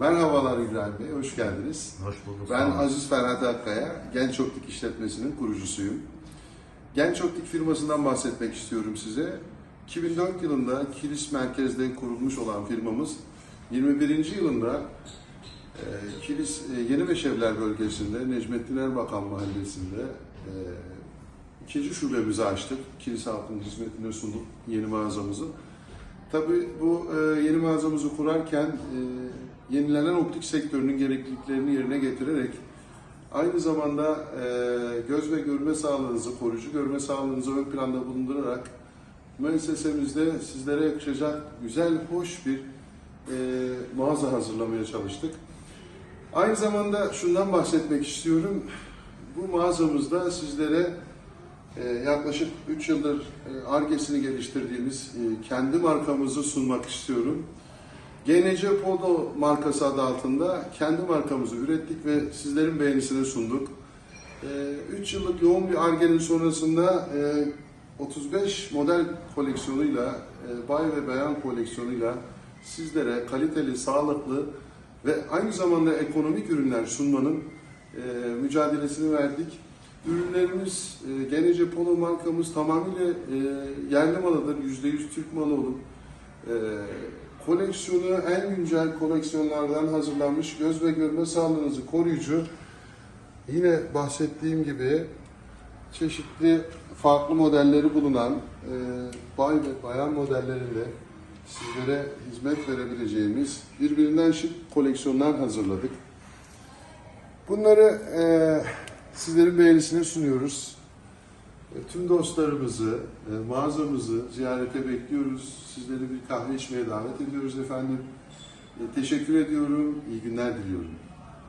Merhabalar İbrahim Bey, hoş geldiniz. Hoş bulduk. Ben Aziz Ferhat Akkaya, Genç Optik İşletmesi'nin kurucusuyum. Genç Optik firmasından bahsetmek istiyorum size. 2004 yılında Kilis merkezde kurulmuş olan firmamız 21. yılında e, Kilis e, Yeni Beşevler bölgesinde Necmettin Erbakan mahallesinde e, ikinci şubemizi açtık. Kilis halkının hizmetine sunduk yeni mağazamızı. Tabii bu e, yeni mağazamızı kurarken e, yenilenen optik sektörünün gerekliliklerini yerine getirerek aynı zamanda e, göz ve görme sağlığınızı, koruyucu görme sağlığınızı ön planda bulundurarak müessesemizde sizlere yakışacak güzel, hoş bir e, mağaza hazırlamaya çalıştık. Aynı zamanda şundan bahsetmek istiyorum. Bu mağazamızda sizlere ee, yaklaşık 3 yıldır e, Ar-Ge'sini geliştirdiğimiz e, kendi markamızı sunmak istiyorum. GNC Polo markası adı altında kendi markamızı ürettik ve sizlerin beğenisine sunduk. 3 yıllık yoğun bir Ar-Ge'nin sonrasında e, 35 model koleksiyonuyla, e, bay ve beyan koleksiyonuyla sizlere kaliteli, sağlıklı ve aynı zamanda ekonomik ürünler sunmanın e, mücadelesini verdik. Ürünlerimiz, e, Polo markamız tamamıyla e, yerli malıdır. %100 Türk malı olup koleksiyonu en güncel koleksiyonlardan hazırlanmış göz ve görme sağlığınızı koruyucu yine bahsettiğim gibi çeşitli farklı modelleri bulunan e, bay ve bayan modellerinde sizlere hizmet verebileceğimiz birbirinden şık koleksiyonlar hazırladık. Bunları e, sizlerin beğenisine sunuyoruz. E, Tüm dostlarımızı, e, mağazamızı ziyarete bekliyoruz. Sizleri bir kahve içmeye davet ediyoruz efendim. E, Teşekkür ediyorum. İyi günler diliyorum.